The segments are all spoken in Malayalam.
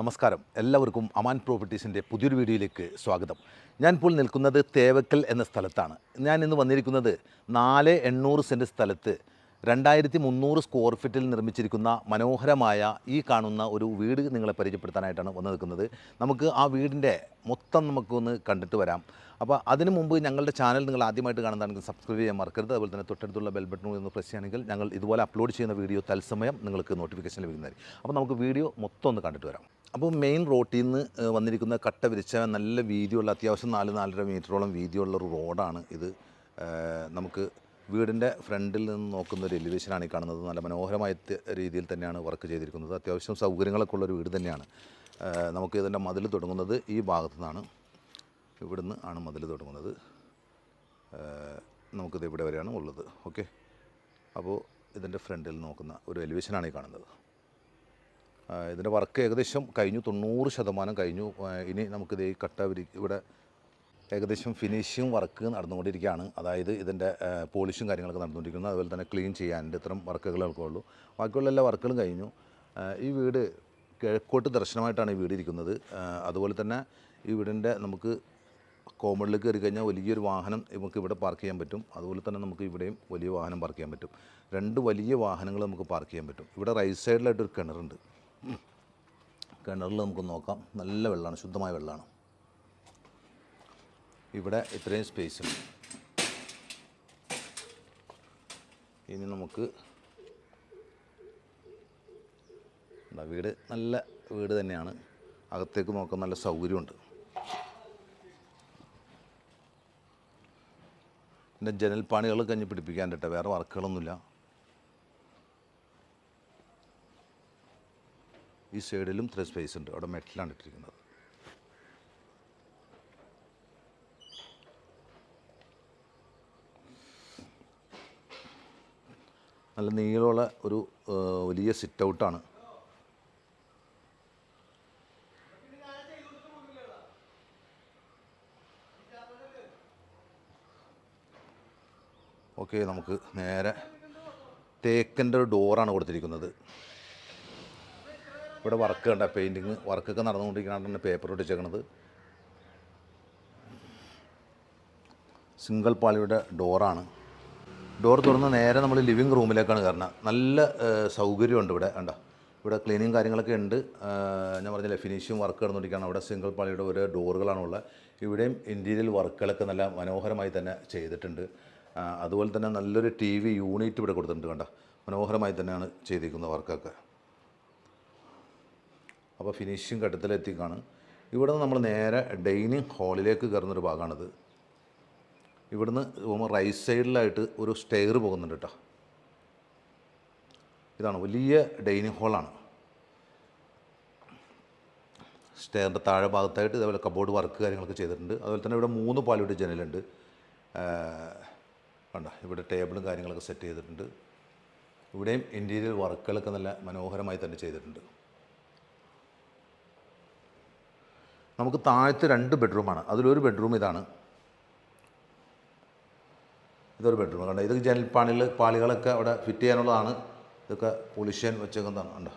നമസ്കാരം. എല്ലാവർക്കും അമാൻ പ്രോപ്പർട്ടീസിന്റെ പുതിയൊരു വീഡിയോയിലേക്ക് സ്വാഗതം. ഞാനിപ്പോൾ നിൽക്കുന്നത് തേവക്കൽ എന്ന സ്ഥലത്താണ്. ഞാൻ ഇന്ന് വന്നിരിക്കുന്നത് നാല് എണ്ണൂറ് സെന്റ് സ്ഥലത്ത് രണ്ടായിരത്തി മുന്നൂറ് സ്ക്വയർ ഫീറ്റിൽ നിർമ്മിച്ചിരിക്കുന്ന മനോഹരമായ ഈ കാണുന്ന ഒരു വീട് നിങ്ങളെ പരിചയപ്പെടുത്താനായിട്ടാണ് വന്നു നിൽക്കുന്നത്. നമുക്ക് ആ വീടിന്റെ മൊത്തം നമുക്കൊന്ന് കണ്ടിട്ട് വരാം. അപ്പോൾ അതിന് മുമ്പ് ഞങ്ങളുടെ ചാനൽ നിങ്ങൾ ആദ്യമായിട്ട് കാണുന്നതാണെങ്കിൽ സബ്സ്ക്രൈബ് ചെയ്യാൻ മറക്കരുത്. അതുപോലെ തന്നെ തൊട്ടടുത്തുള്ള ബെൽ ബട്ടൺ ഒന്ന് പ്രസ് ചെയ്യുകയാണെങ്കിൽ ഞങ്ങൾ ഇതുപോലെ അപ്ലോഡ് ചെയ്യുന്ന വീഡിയോ തത്സമയം നിങ്ങൾക്ക് നോട്ടിഫിക്കേഷൻ ലഭിക്കുന്നതായിരിക്കും. അപ്പോൾ നമുക്ക് വീഡിയോ മൊത്തം ഒന്ന് കണ്ടിട്ട് വരാം. അപ്പോൾ മെയിൻ റോട്ടിൽ നിന്ന് വന്നിരിക്കുന്ന കട്ട വിരിച്ച നല്ല വീതിയുള്ള അത്യാവശ്യം നാല് നാലര മീറ്ററോളം വീതിയുള്ള ഒരു റോഡാണ് ഇത്. നമുക്ക് വീടിന്റെ ഫ്രണ്ടിൽ നിന്ന് നോക്കുന്ന ഒരു എലിവേഷനാണ് ഈ കാണുന്നത്. നല്ല മനോഹരമായ രീതിയിൽ തന്നെയാണ് വർക്ക് ചെയ്തിരിക്കുന്നത്. അത്യാവശ്യം സൗകര്യങ്ങളൊക്കെ ഉള്ള ഒരു വീട് തന്നെയാണ്. നമുക്ക് ഇതിന്റെ മതിൽ തുടങ്ങുന്നത് ഈ ഭാഗത്തു നിന്നാണ് ഇവിടുന്ന് ആണ് മതിൽ തുടങ്ങുന്നത്. നമുക്കിത് ഇവിടെ വരെയാണ് ഉള്ളത്. ഓക്കെ? അപ്പോൾ ഇതിന്റെ ഫ്രണ്ടിൽ നോക്കുന്ന ഒരു എലിവേഷനാണ് ഈ കാണുന്നത്. ഇതിന്റെ വർക്ക് ഏകദേശം കഴിഞ്ഞു തൊണ്ണൂറ് ശതമാനം കഴിഞ്ഞു. ഇനി നമുക്കിത് ഈ കട്ട ഇവിടെ ഏകദേശം ഫിനിഷിങ് വർക്ക് നടന്നുകൊണ്ടിരിക്കുകയാണ്. അതായത് ഇതിന്റെ പോളിഷും കാര്യങ്ങളൊക്കെ നടന്നുകൊണ്ടിരിക്കുന്നു. അതുപോലെ തന്നെ ക്ലീൻ ചെയ്യാനുണ്ട്. ഇത്തരം വർക്കുകളൊക്കെ ഉള്ളൂ ബാക്കിയുള്ള എല്ലാ വർക്കുകളും കഴിഞ്ഞു. ഈ വീട് കിഴക്കോട്ട് ദർശനമായിട്ടാണ് ഈ വീട് ഇരിക്കുന്നത്. അതുപോലെ തന്നെ ഈ വീടിന്റെ നമുക്ക് കോമഡിലേക്ക് കയറി കഴിഞ്ഞാൽ വലിയൊരു വാഹനം നമുക്ക് ഇവിടെ പാർക്ക് ചെയ്യാൻ പറ്റും. അതുപോലെ തന്നെ നമുക്ക് ഇവിടെയും വലിയ വാഹനം പാർക്ക് ചെയ്യാൻ പറ്റും. രണ്ട് വലിയ വാഹനങ്ങൾ നമുക്ക് പാർക്ക് ചെയ്യാൻ പറ്റും. ഇവിടെ റൈറ്റ് സൈഡിലായിട്ട് ഒരു കിണറുണ്ട്. കിണറിൽ നമുക്ക് നോക്കാം. നല്ല വെള്ളമാണ് ശുദ്ധമായ വെള്ളമാണ്. ഇവിടെ ഇത്രയും സ്പേസ് ഉണ്ട് ഇനി നമുക്ക് വീട് നല്ല വീട് തന്നെയാണ്. അകത്തേക്ക് നോക്കാൻ നല്ല സൗകര്യമുണ്ട്. പിന്നെ ജനൽപ്പാണികൾ കഞ്ഞി പിടിപ്പിക്കാൻ കേട്ടോ വേറെ വർക്കുകളൊന്നുമില്ല. ഈ സൈഡിലും ഇത്ര സ്പേസ് ഉണ്ട്. അവിടെ മെറ്റലാണ് ഇട്ടിരിക്കുന്നത്. നല്ല നീളമുള്ള ഒരു വലിയ സിറ്റ് ഔട്ടാണ് ഓക്കെ നമുക്ക് നേരെ തേക്കിന്റെ ഒരു ഡോറാണ് കൊടുത്തിരിക്കുന്നത്. ഇവിടെ വർക്ക് കണ്ട പെയിന്റിങ് വർക്കൊക്കെ നടന്നുകൊണ്ടിരിക്കുന്നതാണ് പേപ്പർ ഒട്ടിച്ചേക്കണത് സിംഗിൾ പാളിയുടെ ഡോറാണ്. ഡോർ തുറന്ന് നേരെ നമ്മൾ ലിവിങ് റൂമിലേക്കാണ് കയറുന്നത് നല്ല സൗകര്യമുണ്ട് ഇവിടെ കണ്ട? ഇവിടെ ക്ലീനിങ് കാര്യങ്ങളൊക്കെ ഉണ്ട്. ഞാൻ പറഞ്ഞില്ല ഫിനിഷിങ് വർക്ക് നടന്നുകൊണ്ടിരിക്കുകയാണ്. അവിടെ സിംഗിൾ പാളിയുടെ ഓരോ ഡോറുകളാണുള്ളത് ഇവിടെയും ഇന്റീരിയൽ വർക്കുകളൊക്കെ നല്ല മനോഹരമായി തന്നെ ചെയ്തിട്ടുണ്ട്. അതുപോലെ തന്നെ നല്ലൊരു ടി വി യൂണിറ്റ് ഇവിടെ കൊടുത്തിട്ടുണ്ട് കണ്ട? മനോഹരമായി തന്നെയാണ് ചെയ്തിരിക്കുന്നത് വർക്കൊക്കെ. അപ്പോൾ ഫിനിഷിങ് ഘട്ടത്തിലെത്തിക്കാണ് ഇവിടെ നമ്മൾ നേരെ ഡൈനിങ് ഹാളിലേക്ക് കയറുന്നൊരു ഭാഗമാണിത്. ഇവിടുന്ന് പോകുമ്പോൾ റൈറ്റ് സൈഡിലായിട്ട് ഒരു സ്റ്റെയർ പോകുന്നുണ്ട് കേട്ടോ. ഇതാണ് വലിയ ഡൈനിങ് ഹാളാണ് സ്റ്റെയറിന്റെ താഴെ ഭാഗത്തായിട്ട് ഇതേപോലെ കബോർഡ് വർക്ക് കാര്യങ്ങളൊക്കെ ചെയ്തിട്ടുണ്ട്. അതുപോലെ തന്നെ ഇവിടെ മൂന്ന് പാലിയുടെ ജനലുണ്ട് കണ്ട? ഇവിടെ ടേബിളും കാര്യങ്ങളൊക്കെ സെറ്റ് ചെയ്തിട്ടുണ്ട്. ഇവിടെയും ഇന്റീരിയൽ വർക്കുകളൊക്കെ നല്ല മനോഹരമായി തന്നെ ചെയ്തിട്ടുണ്ട്. നമുക്ക് താഴത്ത് രണ്ട് ബെഡ്റൂമാണ് അതിലൊരു ബെഡ്റൂം ഇതാണ്. ഇതൊരു ബെഡ്റൂം കണ്ട? ഇത് ജനൽ പാളികൾ പാളികളൊക്കെ അവിടെ ഫിറ്റ് ചെയ്യാനുള്ളതാണ്. ഇതൊക്കെ പൊളിഷ്യൻ വെച്ചേക്കുന്നതാണ് കണ്ടോ?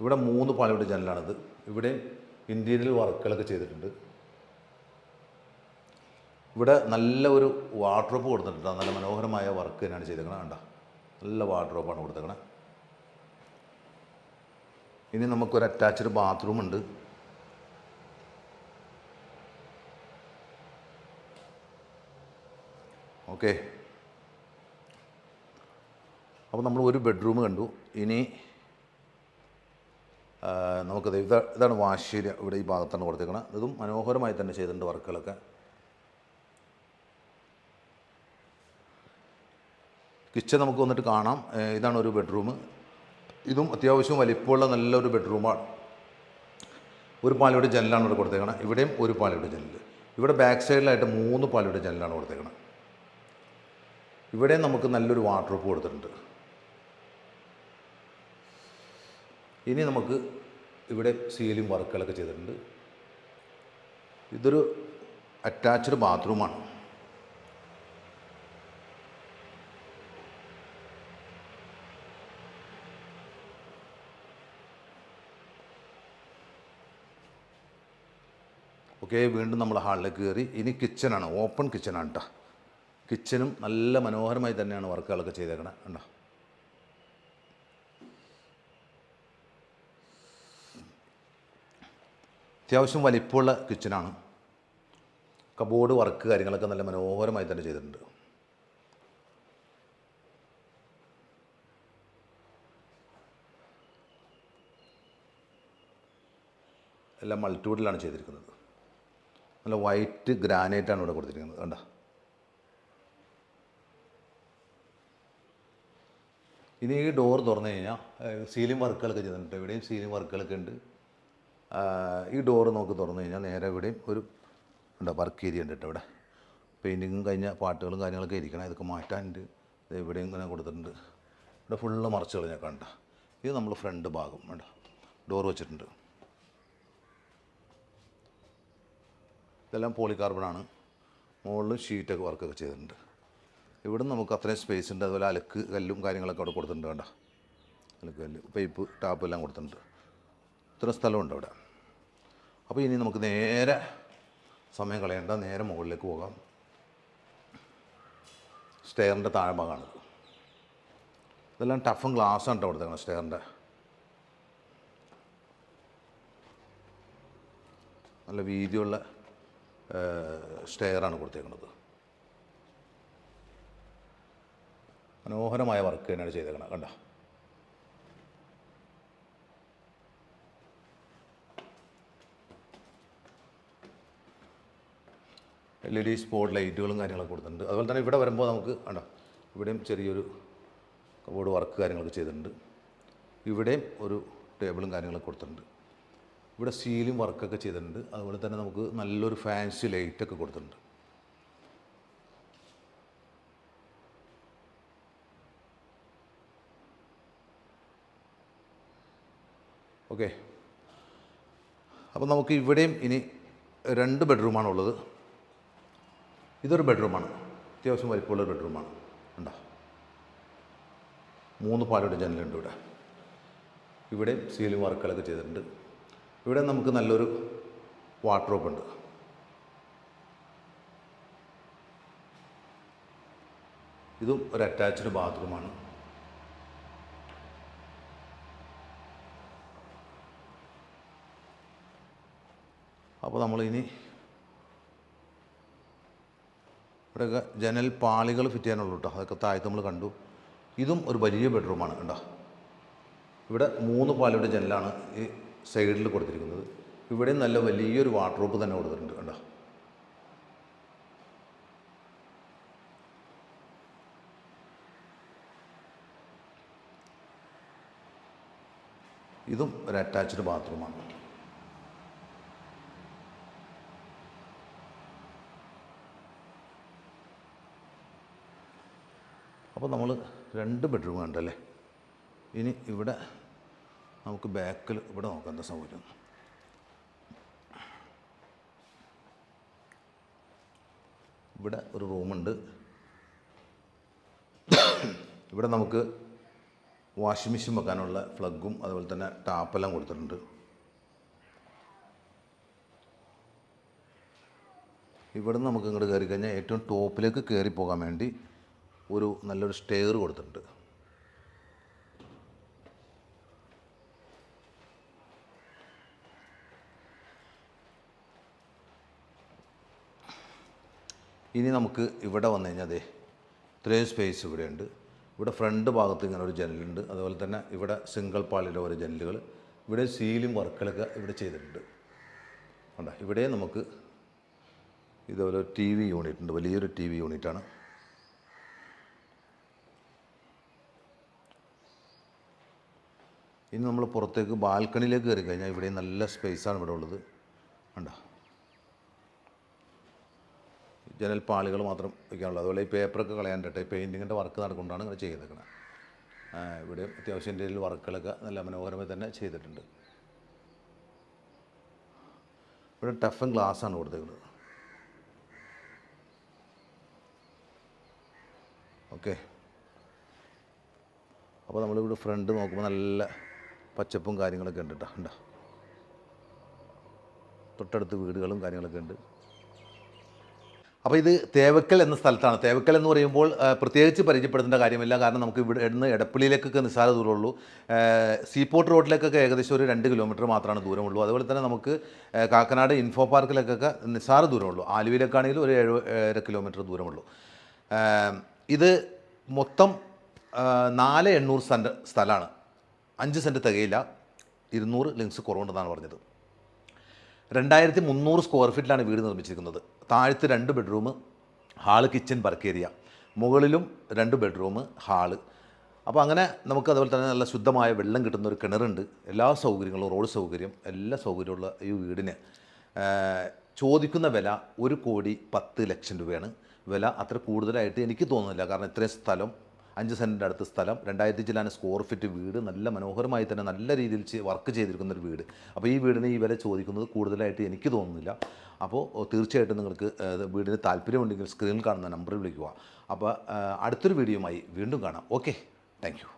ഇവിടെ മൂന്ന് പാളിയുടെ ജനലാണിത് ഇവിടെ ഇന്റീരിയൽ വർക്കുകളൊക്കെ ചെയ്തിട്ടുണ്ട്. ഇവിടെ നല്ല ഒരു വാർഡ്രോപ്പ് കൊടുത്തിട്ടുണ്ട്. നല്ല മനോഹരമായ വർക്ക് തന്നെയാണ് ചെയ്തേക്കണത് കണ്ട? നല്ല വാർഡ്രോപ്പാണ് കൊടുത്തേക്കണേ. ഇനി നമുക്കൊരു അറ്റാച്ച്ഡ് ബാത്റൂം ഉണ്ട്. ഓക്കെ അപ്പോൾ നമ്മൾ ഒരു ബെഡ്റൂം കണ്ടു. ഇനി നമുക്ക് നമുക്കത് ഇതാണ് വാശേരി ഇവിടെ ഈ ഭാഗത്താണ് കൊടുത്തേക്കണം. ഇതും മനോഹരമായി തന്നെ ചെയ്തിട്ടുണ്ട് വർക്കുകളൊക്കെ കിച്ചൺ നമുക്ക് വന്നിട്ട് കാണാം. ഇതാണ് ഒരു ബെഡ്റൂം. ഇതും അത്യാവശ്യം വലിപ്പമുള്ള നല്ലൊരു ബെഡ്റൂമാണ്. ഒരു പാലയുടെ ജനലാണ് ഇവിടെ കൊടുത്തേക്കണം. ഇവിടെയും ഒരു പാലയുടെ ജനൽ ഇവിടെ ബാക്ക് സൈഡിലായിട്ട് മൂന്ന് പാലയുടെ ജനലാണ് കൊടുത്തേക്കണം. ഇവിടെ നമുക്ക് നല്ലൊരു വാർഡ്രോപ്പ് കൊടുത്തിട്ടുണ്ട്. ഇനി നമുക്ക് ഇവിടെ സീലിംഗ് വർക്കുകളൊക്കെ ചെയ്തിട്ടുണ്ട്. ഇതൊരു അറ്റാച്ച്ഡ് ബാത്റൂമാണ്. ഓക്കെ വീണ്ടും നമ്മൾ ഹാളിലേക്ക് കയറി. ഇനി കിച്ചണാണ് ഓപ്പൺ കിച്ചണാണ് കേട്ടോ കിച്ചനും നല്ല മനോഹരമായി തന്നെയാണ് വർക്കുകളൊക്കെ ചെയ്തേക്കണേ. കണ്ടോ? അത്യാവശ്യം വലിപ്പമുള്ള കിച്ചനാണ് കബോർഡ് വർക്ക് കാര്യങ്ങളൊക്കെ നല്ല മനോഹരമായി തന്നെ ചെയ്തിട്ടുണ്ട്. എല്ലാം മൾട്ടിവുഡിലാണ് ചെയ്തിരിക്കുന്നത്. നല്ല വൈറ്റ് ഗ്രാനൈറ്റാണ് ഇവിടെ കൊടുത്തിരിക്കുന്നത്. കണ്ട? ഇനി ഈ ഡോർ തുറന്നു കഴിഞ്ഞാൽ സീലിംഗ് വർക്കുകളൊക്കെ ചെയ്തിട്ടുണ്ട്. ഇവിടെയും സീലിംഗ് വർക്കുകളൊക്കെ ഉണ്ട്. ഈ ഡോർ നോക്കി തുറന്നു കഴിഞ്ഞാൽ നേരെ ഇവിടെയും ഒരു ഉണ്ട് വർക്ക് ഏരിയ ഉണ്ട് കേട്ടോ ഇവിടെ. പെയിന്റിങ്ങും കഴിഞ്ഞ പാട്ടുകളും കാര്യങ്ങളൊക്കെ ഇരിക്കണം ഇതൊക്കെ മാറ്റാനുണ്ട്. ഇവിടെയും ഇങ്ങനെ കൊടുത്തിട്ടുണ്ട്. ഇവിടെ ഫുള്ള് മറച്ച് കളഞ്ഞാൽ കണ്ട? ഇത് നമ്മൾ ഫ്രണ്ട് ഭാഗം വേണ്ട ഡോർ വെച്ചിട്ടുണ്ട്. ഇതെല്ലാം പോളികാർബണാണ്. മുകളിലും ഷീറ്റൊക്കെ വർക്കൊക്കെ ചെയ്തിട്ടുണ്ട്. ഇവിടെ നമുക്ക് അത്രയും സ്പേസ് ഉണ്ട് അതുപോലെ അലക്ക് കല്ലും കാര്യങ്ങളൊക്കെ അവിടെ കൊടുത്തിട്ടുണ്ട് വേണ്ട അലക്ക് കല്ല് പൈപ്പ് ടാപ്പ് എല്ലാം കൊടുത്തിട്ടുണ്ട്. ഇത്ര സ്ഥലമുണ്ട് അവിടെ. അപ്പോൾ ഇനി നമുക്ക് നേരെ സമയം കളയേണ്ട നേരെ മുകളിലേക്ക് പോകാം. സ്റ്റെയറിന്റെ താഴെ ഭാഗമാണിത് ഇതെല്ലാം ടഫും ഗ്ലാസ്സാണ് കേട്ടോ കൊടുത്തേക്കണം സ്റ്റെയറിന്റെ? നല്ല വീതിയുള്ള സ്റ്റെയറാണ് കൊടുത്തേക്കുന്നത് മനോഹരമായ വർക്ക് തന്നെയാണ് ചെയ്തേക്കണം കണ്ട? എൽ ഇ ഡി സ്പോട്ട് ലൈറ്റുകളും കാര്യങ്ങളൊക്കെ കൊടുത്തിട്ടുണ്ട്. അതുപോലെ തന്നെ ഇവിടെ വരുമ്പോൾ നമുക്ക് കണ്ടോ? ഇവിടെയും ചെറിയൊരു കബോർഡ് വർക്ക് കാര്യങ്ങളൊക്കെ ചെയ്തിട്ടുണ്ട്. ഇവിടെയും ഒരു ടേബിളും കാര്യങ്ങളൊക്കെ കൊടുത്തിട്ടുണ്ട്. ഇവിടെ സീലിംഗ് വർക്കൊക്കെ ചെയ്തിട്ടുണ്ട്. അതുപോലെ തന്നെ നമുക്ക് നല്ലൊരു ഫാൻസി ലൈറ്റൊക്കെ കൊടുത്തിട്ടുണ്ട്. ഓക്കെ അപ്പോൾ നമുക്ക് ഇവിടെയും ഇനി രണ്ട് ബെഡ്റൂമാണ് ഉള്ളത് ഇതൊരു ബെഡ്റൂമാണ് അത്യാവശ്യം വലിപ്പമുള്ളൊരു ബെഡ്റൂമാണ് ഉണ്ടോ മൂന്ന് പാലയുടെ ജനലുണ്ട് ഇവിടെ. ഇവിടെ സീലിംഗ് വർക്കുകളൊക്കെ ചെയ്തിട്ടുണ്ട്. ഇവിടെ നമുക്ക് നല്ലൊരു വാർഡ്രോബ് ഉണ്ട്. ഇതും ഒരു അറ്റാച്ച്ഡ് ബാത്റൂമാണ് അപ്പോൾ നമ്മളിനി ഇവിടെയൊക്കെ ജനൽ പാളികൾ ഫിറ്റ് ചെയ്യാനുള്ളൂ കേട്ടോ. അതൊക്കെ താഴത്ത് നമ്മൾ കണ്ടു. ഇതും ഒരു വലിയ ബെഡ്റൂമാണ് കേട്ടോ ഇവിടെ മൂന്ന് പാളിയുടെ ജനലാണ് ഈ സൈഡിൽ കൊടുത്തിരിക്കുന്നത്. ഇവിടെ നല്ല വലിയൊരു വാർഡ്രോബ് തന്നെ കൊടുത്തിട്ടുണ്ട് കണ്ടോ? ഇതും ഒരു അറ്റാച്ച്ഡ് ബാത്റൂമാണ്. അപ്പോൾ നമ്മൾ രണ്ട് ബെഡ്റൂം കണ്ടല്ലേ? ഇനി ഇവിടെ നമുക്ക് ബാക്കിൽ ഇവിടെ നോക്കാം എന്താ സൗകര്യം. ഇവിടെ ഒരു റൂമുണ്ട്. ഇവിടെ നമുക്ക് വാഷിംഗ് മെഷീൻ വെക്കാനുള്ള പ്ലഗും അതുപോലെ തന്നെ ടാപ്പെല്ലാം കൊടുത്തിട്ടുണ്ട്. ഇവിടെ നിന്ന് നമുക്ക് ഇങ്ങോട്ട് കയറി കഴിഞ്ഞാൽ ഏറ്റവും ടോപ്പിലേക്ക് കയറി പോകാൻ വേണ്ടി ഒരു നല്ലൊരു സ്റ്റെയർ കൊടുത്തിട്ടുണ്ട്. ഇനി നമുക്ക് ഇവിടെ വന്നു കഴിഞ്ഞാൽ അതെ ഇത്രയും സ്പേസ് ഇവിടെയുണ്ട്. ഇവിടെ ഫ്രണ്ട് ഭാഗത്ത് ഇങ്ങനെ ഒരു ജനലുണ്ട് അതുപോലെ തന്നെ ഇവിടെ സിംഗിൾ പാളിയുടെ ഓരോ ജനലുകൾ. ഇവിടെ സീലിംഗ് വർക്കുകളൊക്കെ ഇവിടെ ചെയ്തിട്ടുണ്ട്. കണ്ടോ? ഇവിടെ നമുക്ക് ഇതുപോലെ ടി വി യൂണിറ്റ് ഉണ്ട്. വലിയൊരു ടി വി യൂണിറ്റാണ് ഇനി നമ്മൾ പുറത്തേക്ക് ബാൽക്കണിയിലേക്ക് കയറി കഴിഞ്ഞാൽ ഇവിടെ നല്ല സ്പേസാണ് ഇവിടെ ഉള്ളത്. കണ്ടോ? ജനൽ പാളികൾ മാത്രം വയ്ക്കാനുള്ളൂ അതുപോലെ ഈ പേപ്പറൊക്കെ കളയാണ്ടിട്ട് പെയിന്റിങ്ങിന്റെ വർക്ക് നടക്കൊണ്ടാണ് ഇങ്ങനെ ചെയ്തേക്കുന്നത് ഇവിടെ അത്യാവശ്യം രീതിയിൽ വർക്കുകളൊക്കെ നല്ല മനോഹരമായി തന്നെ ചെയ്തിട്ടുണ്ട്. ഇവിടെ ടഫൻ ഗ്ലാസ്സാണ് കൊടുത്തേക്കുന്നത് ഓക്കെ അപ്പോൾ നമ്മളിവിടെ ഫ്രണ്ട് നോക്കുമ്പോൾ നല്ല പച്ചപ്പും കാര്യങ്ങളൊക്കെ ഉണ്ട് കേട്ടോ ഉണ്ടോ തൊട്ടടുത്ത് വീടുകളും കാര്യങ്ങളൊക്കെ ഉണ്ട്. അപ്പോൾ ഇത് തേവക്കൽ എന്ന സ്ഥലത്താണ്. തേവക്കൽ എന്ന് പറയുമ്പോൾ പ്രത്യേകിച്ച് പരിചയപ്പെടുത്തേണ്ട കാര്യമില്ല. കാരണം നമുക്ക് ഇവിടെ നിന്ന് എടപ്പള്ളിയിലേക്കൊക്കെ നിസ്സാര ദൂരമുള്ളൂ. സീപോർട്ട് റോഡിലേക്കൊക്കെ ഏകദേശം ഒരു രണ്ട് കിലോമീറ്റർ മാത്രമാണ് ദൂരമുള്ളൂ. അതുപോലെ തന്നെ നമുക്ക് കാക്കനാട് ഇൻഫോ പാർക്കിലേക്കൊക്കെ നിസ്സാര ദൂരമുള്ളൂ. ആലുവയിലേക്കാണെങ്കിലും ഒരു ഏഴ് ഏഴര കിലോമീറ്റർ ദൂരമുള്ളൂ. ഇത് മൊത്തം നാല് എണ്ണൂറ് സെന്റ് സ്ഥലമാണ്. അഞ്ച് സെന്റ് തികയില്ല. ഇരുന്നൂറ് ലിങ്സ് കുറവുണ്ടെന്നാണ് പറഞ്ഞത്. രണ്ടായിരത്തി മുന്നൂറ് സ്ക്വയർ ഫീറ്റിലാണ് വീട് നിർമ്മിച്ചിരിക്കുന്നത്. താഴത്ത് രണ്ട് ബെഡ്റൂം ഹാൾ കിച്ചൺ വർക്കേരിയ മുകളിലും രണ്ട് ബെഡ്റൂം ഹാൾ അപ്പോൾ അങ്ങനെ നമുക്ക് അതുപോലെ തന്നെ നല്ല ശുദ്ധമായ വെള്ളം കിട്ടുന്ന ഒരു കിണറുണ്ട്. എല്ലാ സൗകര്യങ്ങളും റോഡ് സൗകര്യം എല്ലാ സൗകര്യമുള്ള ഈ വീടിന് ചോദിക്കുന്ന വില ഒരു കോടി പത്ത് ലക്ഷം രൂപയാണ്. വില അത്ര കൂടുതലായിട്ട് എനിക്ക് തോന്നുന്നില്ല. കാരണം ഇത്രയും സ്ഥലം അഞ്ച് സെന്റിന്റെ അടുത്ത് സ്ഥലം രണ്ടായിരത്തി ചില്ലാന സ്ക്വയർ ഫീറ്റ് വീട് നല്ല മനോഹരമായി തന്നെ നല്ല രീതിയിൽ വർക്ക് ചെയ്തിരിക്കുന്ന ഒരു വീട്. അപ്പോൾ ഈ വീടിന് ഈ വില ചോദിക്കുന്നത് കൂടുതലായിട്ട് എനിക്ക് തോന്നുന്നില്ല. അപ്പോൾ തീർച്ചയായിട്ടും നിങ്ങൾക്ക് വീടിന് താല്പര്യമുണ്ടെങ്കിൽ സ്ക്രീനിൽ കാണുന്ന നമ്പറിൽ വിളിക്കുക. അപ്പോൾ അടുത്തൊരു വീഡിയോയുമായി വീണ്ടും കാണാം. Okay thank